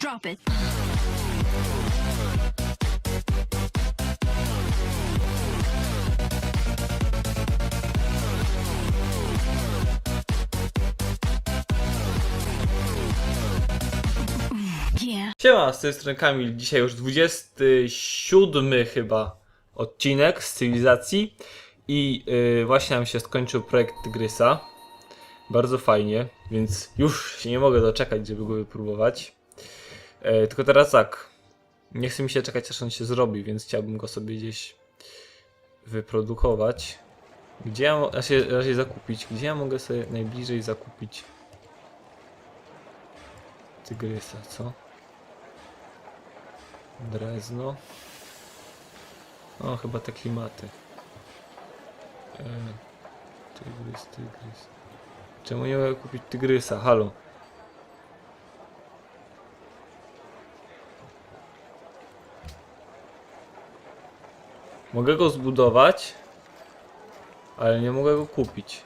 Drop it. Yeah. Siema, z tej strony Kamil. Dzisiaj już 27 chyba odcinek z cywilizacji i yy, właśnie nam się skończył projekt Tygrysa. Bardzo fajnie, więc już się nie mogę doczekać, żeby go wypróbować. Yy, tylko teraz tak, nie chce mi się czekać aż on się zrobi, więc chciałbym go sobie gdzieś wyprodukować. Gdzie ja raczej, raczej zakupić? Gdzie ja mogę sobie najbliżej zakupić Tygrysa, co? Drezno. O, chyba te klimaty. E, tygrys, tygrys. Czemu nie mogę kupić tygrysa? Halo. Mogę go zbudować, ale nie mogę go kupić.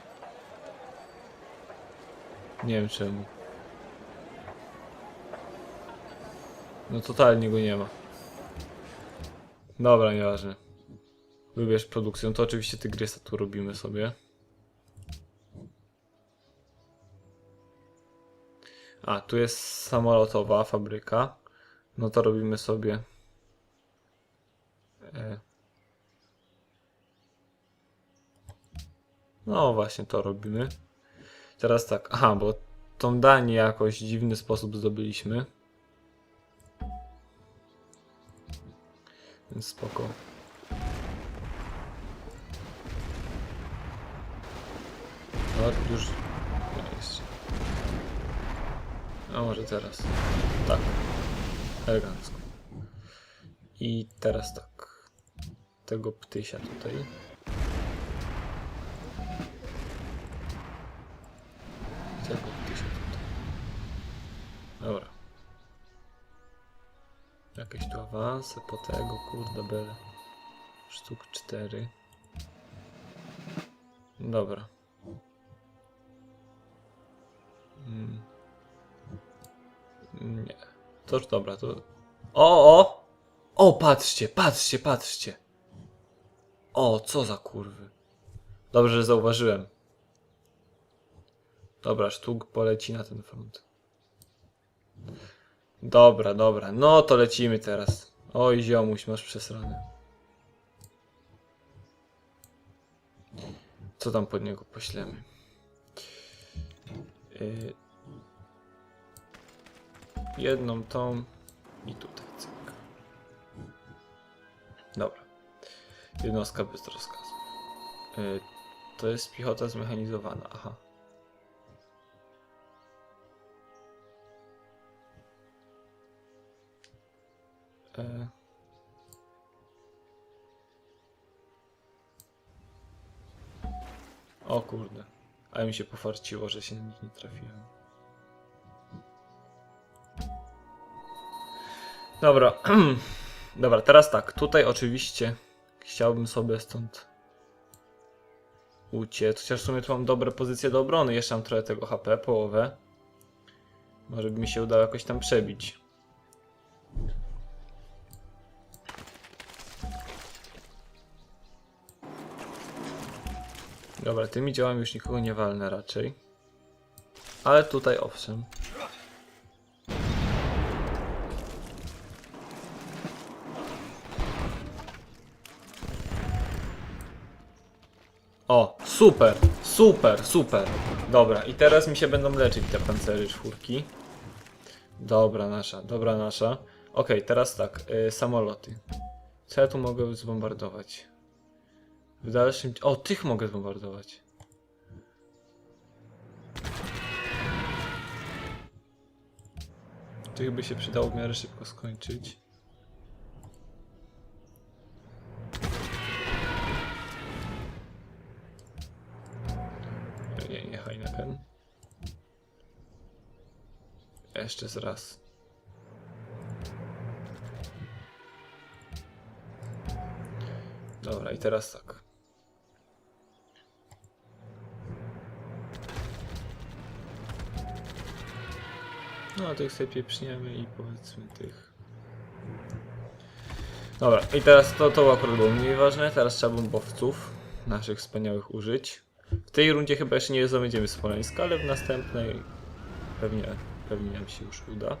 Nie wiem czemu. No totalnie go nie ma. Dobra, nieważne. Wybierz produkcję. No to oczywiście tygrysa tu robimy sobie. A, tu jest samolotowa fabryka. No to robimy sobie. E... No właśnie, to robimy. Teraz tak, aha, bo tą Danię jakoś dziwny sposób zdobyliśmy. Więc spoko. No, już. Nie, jeszcze. A może teraz. Tak. Elegancko. I teraz tak. Tego ptysia tutaj. Tego ptysia tutaj. Dobra. Jakieś tu awanse po tego, kurde bele. Sztuk 4. Dobra. Mm. Nie. To już dobra, to... O, o! O, patrzcie, patrzcie, patrzcie! O, co za kurwy. Dobrze, że zauważyłem. Dobra, sztuk poleci na ten front. Dobra, dobra. No to lecimy teraz. Oj, ziomuś, masz przesrane. Co tam pod niego poślemy? Yy... Jedną tą i tutaj cyk. Dobra. Jednostka bez rozkazu. Yy... To jest piechota zmechanizowana, aha. E... O kurde. A mi się pofarciło, że się na nich nie trafiłem. Dobra. Dobra, teraz tak. Tutaj oczywiście chciałbym sobie stąd uciec. Chociaż w sumie tu mam dobre pozycje do obrony. Jeszcze mam trochę tego HP, połowę. Może by mi się udało jakoś tam przebić. Dobra, tymi działami już nikogo nie walnę raczej. Ale tutaj owszem. O, super, super, super. Dobra, i teraz mi się będą leczyć te pancery czwórki. Dobra nasza, dobra nasza. Okej, teraz tak, y, samoloty. Co ja tu mogę zbombardować? W dalszym... O, tych mogę zbombardować. Tych by się przydało w miarę szybko skończyć. Nie, nie, Heineken. Jeszcze raz. Dobra, i teraz tak. No, tych sobie pieprzniemy i powiedzmy tych... Dobra, i teraz to, to akurat było mniej ważne, teraz trzeba bombowców naszych wspaniałych użyć. W tej rundzie chyba jeszcze nie zdobędziemy Smoleńska, ale w następnej pewnie, pewnie nam się już uda.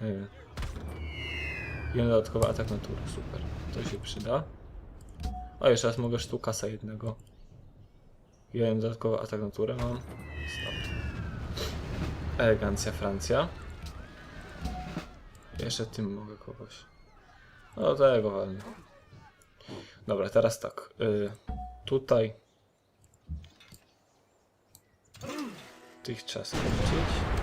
Yy. Jeden dodatkowy atak natury, super. To się przyda. O, jeszcze raz mogę sztukasa jednego. Jeden dodatkowy atak naturę mam. Stop. Elegancja Francja. Jeszcze tym mogę kogoś. No tego walnę. Dobra, teraz tak. Y, tutaj. Tych trzeba skończyć.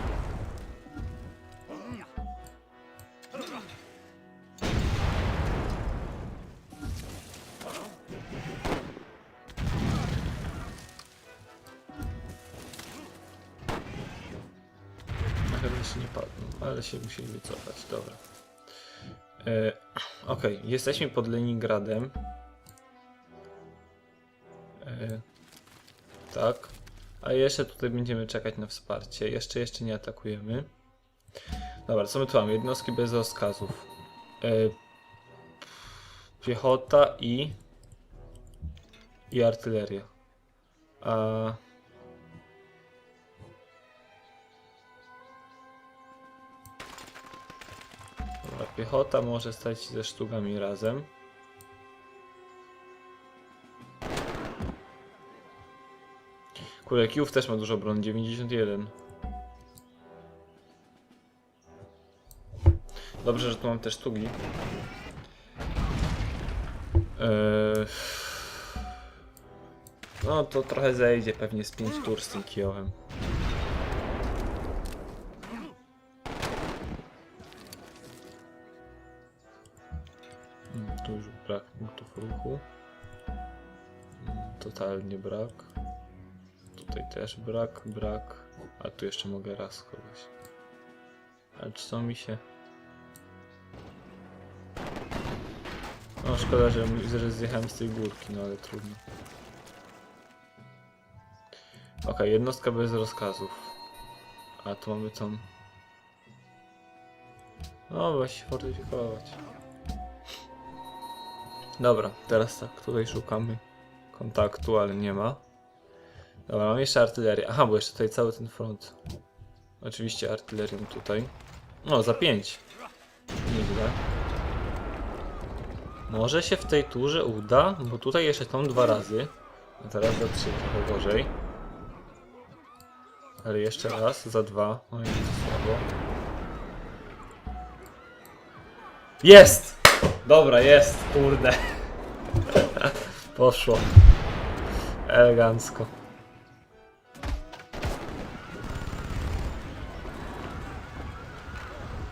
Musieli wycofać, dobra. E, Okej, jesteśmy pod Leningradem. E, tak. A jeszcze tutaj będziemy czekać na wsparcie. Jeszcze, jeszcze nie atakujemy. Dobra, co my tu mamy? Jednostki bez rozkazów. E, piechota i... i artyleria. A... piechota może stać ze sztugami razem. Kurde, Kijów też ma dużo broni, 91. Dobrze, że tu mam te sztugi. Eee... No to trochę zejdzie pewnie z 5 tur z tym Kijowem. Brak. Tutaj też brak, brak. A tu jeszcze mogę raz kogoś. Ale czy co mi się... No szkoda, że, że zjechałem z tej górki, no ale trudno. Okej, jednostka bez rozkazów. A tu mamy tą... No, właśnie fortyfikować. Dobra, teraz tak, tutaj szukamy kontaktu, ale nie ma. Dobra, mam jeszcze artylerię. Aha, bo jeszcze tutaj cały ten front. Oczywiście artylerią tutaj. No, za 5. Nieźle. Może się w tej turze uda, bo tutaj jeszcze tą dwa razy. A teraz za 3 trochę gorzej. Ale jeszcze raz, za dwa. Oj, to słabo. Jest! Dobra, jest, kurde. Poszło. Elegancko.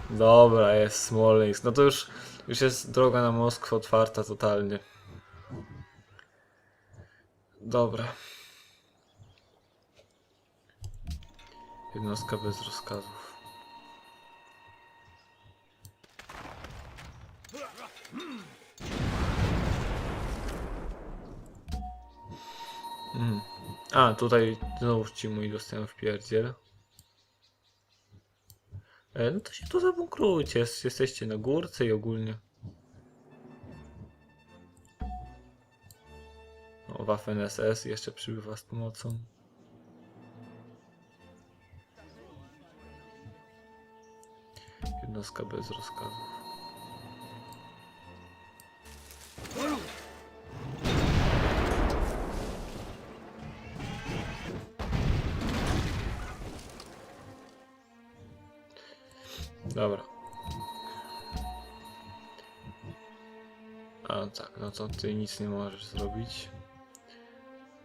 Dobra, jest Smoleńsk. No to już, już jest droga na Moskwę otwarta totalnie. Dobra. Jednostka bez rozkazów. Mm. A, tutaj znowu ci mój dostałem w pierdziel. E, no to się tu zabunkrujcie, jest- jesteście na górce i ogólnie. O, Waffen SS jeszcze przybywa z pomocą. Jednostka bez rozkazów. Dobra. A tak, no to ty nic nie możesz zrobić.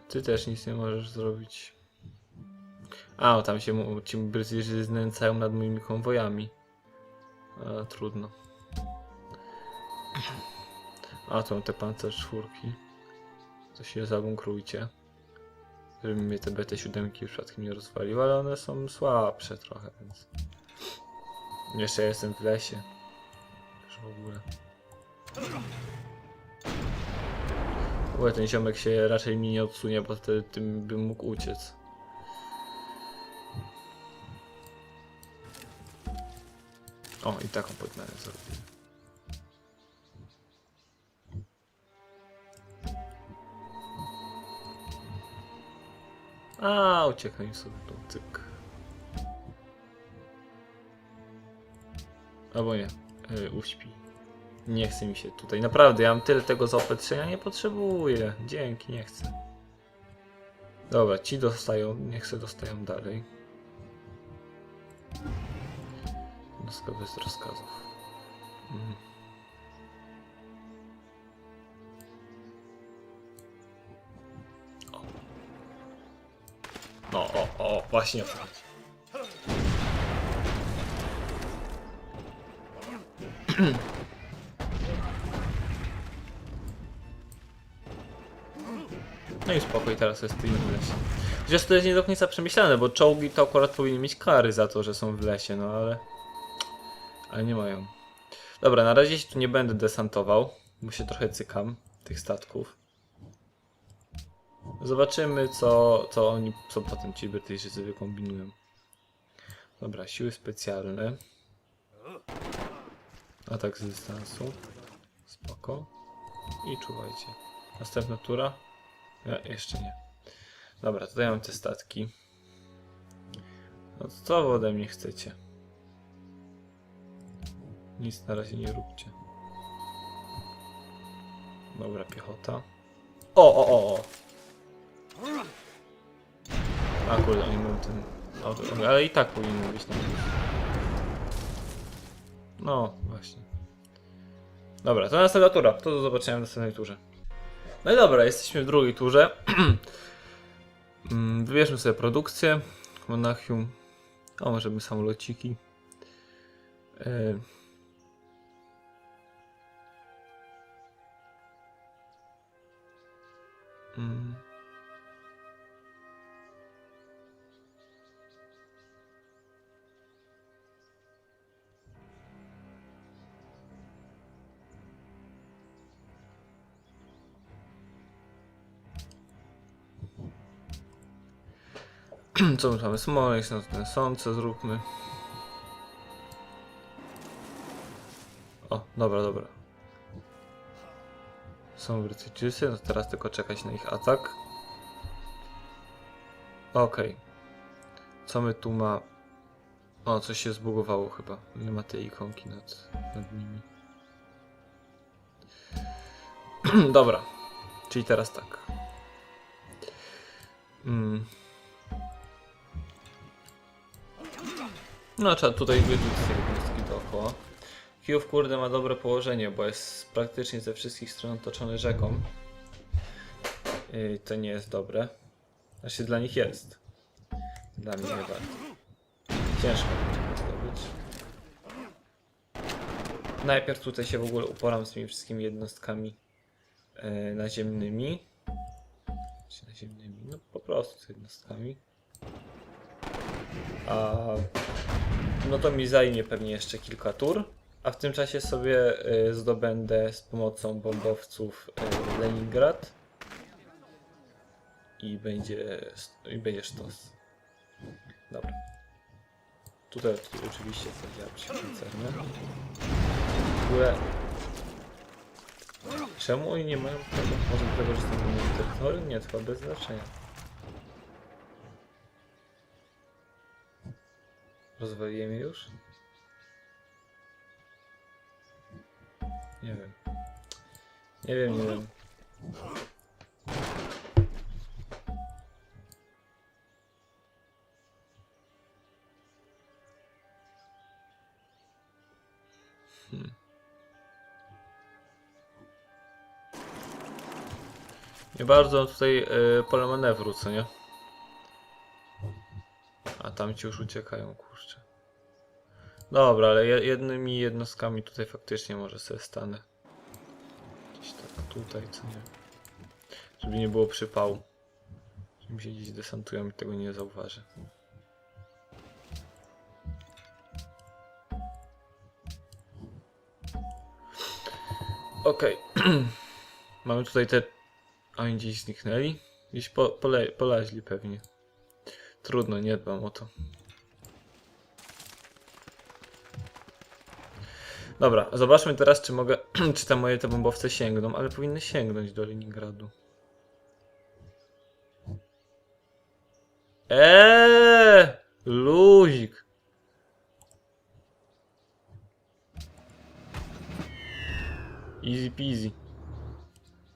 Ty też nic nie możesz zrobić. A, o, tam się ci Brytyjczycy znęcają nad moimi konwojami. A, trudno. A, to te pancerz czwórki. To się zabunkrujcie. Żeby mnie te BT-7 przypadkiem nie rozwaliły, ale one są słabsze trochę, więc... Jeszcze jestem w lesie. Już w ogóle. Ue, ten ziomek się raczej mi nie odsunie, bo wtedy tym bym mógł uciec. O, i taką podmianę zrobię. A, uciekaj sobie tu, cyk. Albo nie, yy, uśpi. Nie chce mi się tutaj, naprawdę, ja mam tyle tego zaopatrzenia, nie potrzebuję. Dzięki, nie chcę. Dobra, ci dostają, niech se dostają dalej. Jednostka bez rozkazów. Mhm. O. No, o, o, właśnie o No i spokój, teraz jest tym w lesie. Chociaż to jest nie do końca przemyślane, bo czołgi to akurat powinny mieć kary za to, że są w lesie, no ale... Ale nie mają. Dobra, na razie się tu nie będę desantował, bo się trochę cykam tych statków. Zobaczymy, co, co oni, co potem ci Brytyjczycy wykombinują. Dobra, siły specjalne. Atak z dystansu. Spoko. I czuwajcie. Następna tura. Ja, jeszcze nie. Dobra, tutaj mam te statki. No co wy ode mnie chcecie? Nic na razie nie róbcie. Dobra, piechota. O, o, o, o! A kurde, oni mają ten... Ale i tak powinien być No, właśnie. Dobra, to następna tura. To do zobaczenia w następnej turze. No i dobra, jesteśmy w drugiej turze. Mm, Wybierzmy sobie produkcję. Monachium. O, możemy samolociki. E... Mm. Co my mamy? Smoleńsk, no ten sące zróbmy. O, dobra, dobra. Są Brytyjczycy, no teraz tylko czekać na ich atak. Okej. Co my tu ma? O, coś się zbugowało chyba. Nie ma tej ikonki nad, nad nimi. dobra. Czyli teraz tak. Mm. No trzeba tutaj wyrzucić te jednostki dookoła. Kijów kurde ma dobre położenie, bo jest praktycznie ze wszystkich stron otoczony rzeką. I to nie jest dobre. Znaczy dla nich jest. Dla mnie nie bardzo. Ciężko będzie zdobyć. Najpierw tutaj się w ogóle uporam z tymi wszystkimi jednostkami e, naziemnymi. Czy naziemnymi? No po prostu z jednostkami. A no to mi zajmie pewnie jeszcze kilka tur, a w tym czasie sobie y, zdobędę z pomocą bombowców y, Leningrad i będzie, i będzie sztos. Dobra. Tutaj, oczywiście zadziała przykręcerne. W ogóle... Czemu oni nie mają tego, może tego, że są terytorium? Nie, to bez znaczenia. Rozwaliłem już? Nie wiem. Nie wiem, nie wiem. Hmm. Nie bardzo tutaj y, pole manewru, co nie? Tam ci już uciekają, kurczę. Dobra, ale je- jednymi jednostkami tutaj faktycznie może sobie stanę. Gdzieś tak tutaj, co nie. Żeby nie było przypału. Że mi się gdzieś desantują i tego nie zauważę. Okej. Mamy tutaj te... Oni gdzieś zniknęli? Gdzieś po, pole, poleźli pewnie. Trudno, nie dbam o to. Dobra, zobaczmy teraz, czy mogę, czy te moje te bombowce sięgną, ale powinny sięgnąć do Leningradu. Eee, luzik. Easy peasy.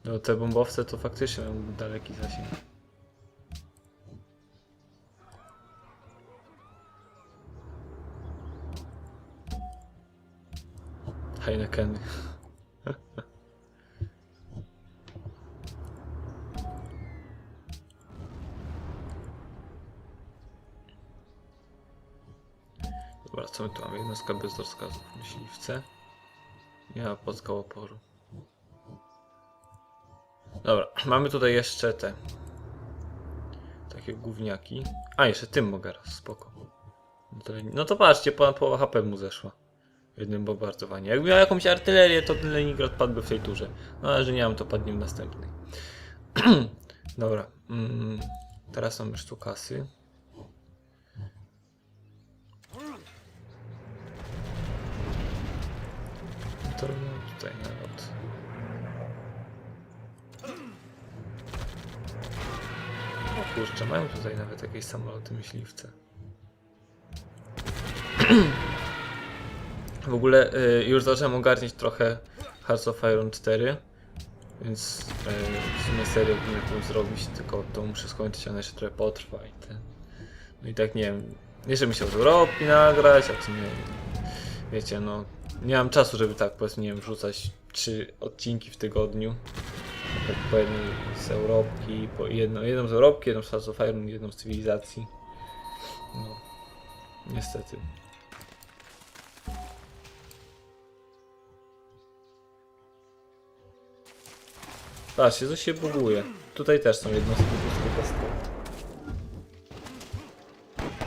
No te bombowce to faktycznie mają daleki zasięg. Heineken. Dobra, co my tu mamy? Jednostka bez rozkazów. Myśliwce. Ma podskał oporu. Dobra, mamy tutaj jeszcze te. Takie gówniaki. A, jeszcze tym mogę raz, spoko. No to, no to patrzcie, ponad połowa HP mu zeszła. Jednym bombardowaniu. Jakby miał jakąś artylerię, to Leningrad padłby w tej turze. No ale że nie mam, to padnie w następnej. Dobra. Mm, teraz są już tu kasy. To tutaj nawet. O kurczę, mają tutaj nawet jakieś samoloty myśliwce. W ogóle y, już zacząłem ogarniać trochę Hearts of Iron 4, więc y, w sumie serię zrobić, tylko to muszę skończyć, ona jeszcze trochę potrwa i ten. No i tak nie wiem, jeszcze bym chciał z Europy nagrać, a w sumie wiecie, no nie mam czasu, żeby tak powiedzmy, nie wiem, wrzucać trzy odcinki w tygodniu. Tak po jednej z Europki, po jedną, jedną z Europki, jedną z Hearts of Iron, jedną z cywilizacji. No, niestety. Patrzcie, to się buguje. Tutaj też są jednostki pustykastowe.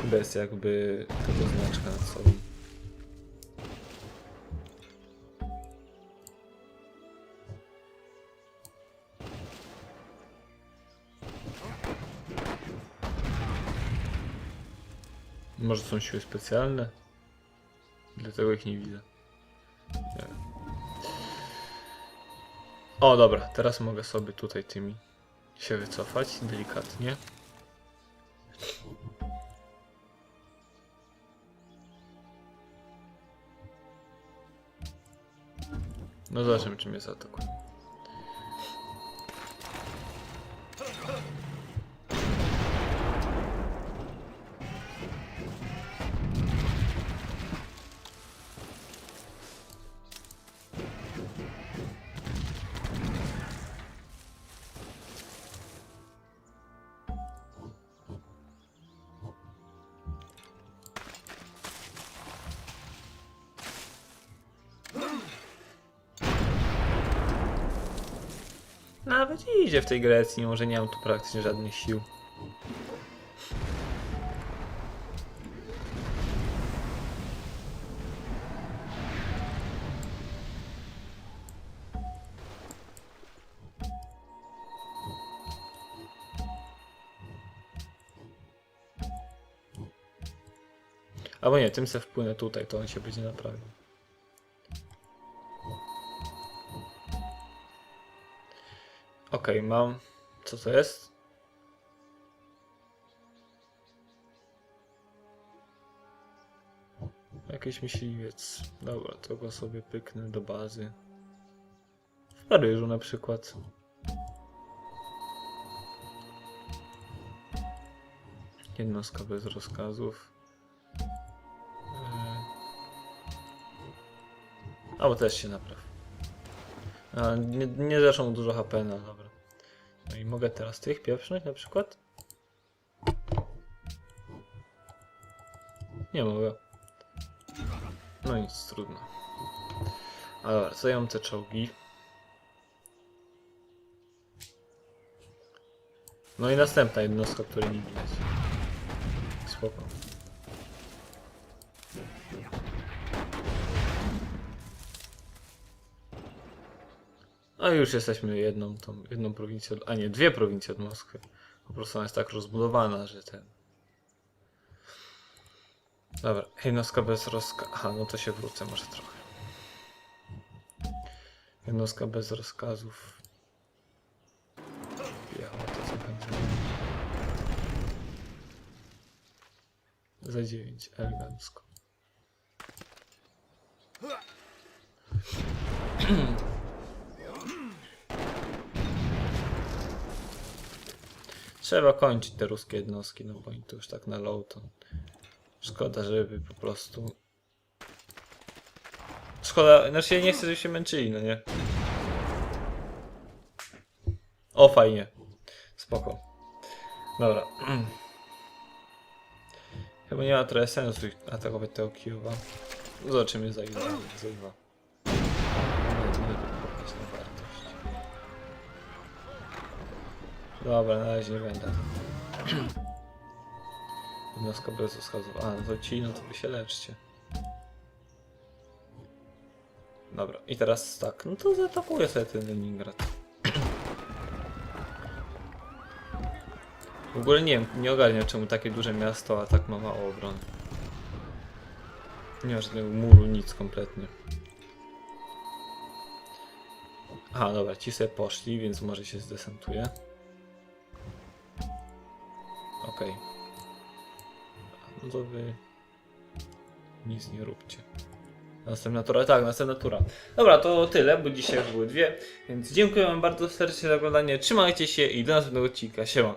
Bez jakby tego znaczka nad sobą. Może są siły specjalne? Dlatego ich nie widzę. Nie. O, dobra, teraz mogę sobie tutaj tymi się wycofać delikatnie. No zobaczymy, czy mnie zaatakują. Nawet idzie w tej Grecji, mimo że nie mam tu praktycznie żadnych sił. Albo nie, tym se wpłynę tutaj, to on się będzie naprawił. Okej, mam. Co to jest? Jakiś myśliwiec. Dobra, to go sobie pyknę do bazy. W Paryżu na przykład. Jednostka bez rozkazów. Eee. Albo też się napraw. Nie, nie dużo HP, no dobra. No i mogę teraz tych pieprznąć na przykład? Nie mogę. No nic, trudno. A dobra, mam te czołgi? No i następna jednostka, której nie widać. Spoko. A już jesteśmy jedną tą, jedną prowincją, a nie, dwie prowincje od Moskwy. Po prostu ona jest tak rozbudowana, że ten... Dobra, jednostka bez rozka... Aha, no to się wrócę może trochę. Jednostka bez rozkazów. Jechała to będzie. Za 9, elegancko. Trzeba kończyć te ruskie jednostki, no bo oni to już tak na low to szkoda, żeby po prostu Szkoda, znaczy ja nie chcę, żeby się męczyli, no nie? O, fajnie. Spoko. Dobra. Chyba nie ma trochę sensu atakować tego Kijowa. Zobaczymy za ile. Za ile. Dobra, na razie nie będę. Jednostka bez rozkazów. A, no to ci, no to wy się leczcie. Dobra, i teraz tak, no to zaatakuję sobie ten Leningrad. W ogóle nie wiem, nie ogarniam czemu takie duże miasto, a tak ma mało obrony. Nie ma żadnego muru, nic kompletnie. Aha, dobra, ci sobie poszli, więc może się zdesantuje. Okej. No to wy... Nic nie róbcie. Następna tura, tak, następna tura. Dobra, to tyle, bo dzisiaj były dwie. Więc dziękuję wam bardzo serdecznie za oglądanie. Trzymajcie się i do następnego odcinka. Siema.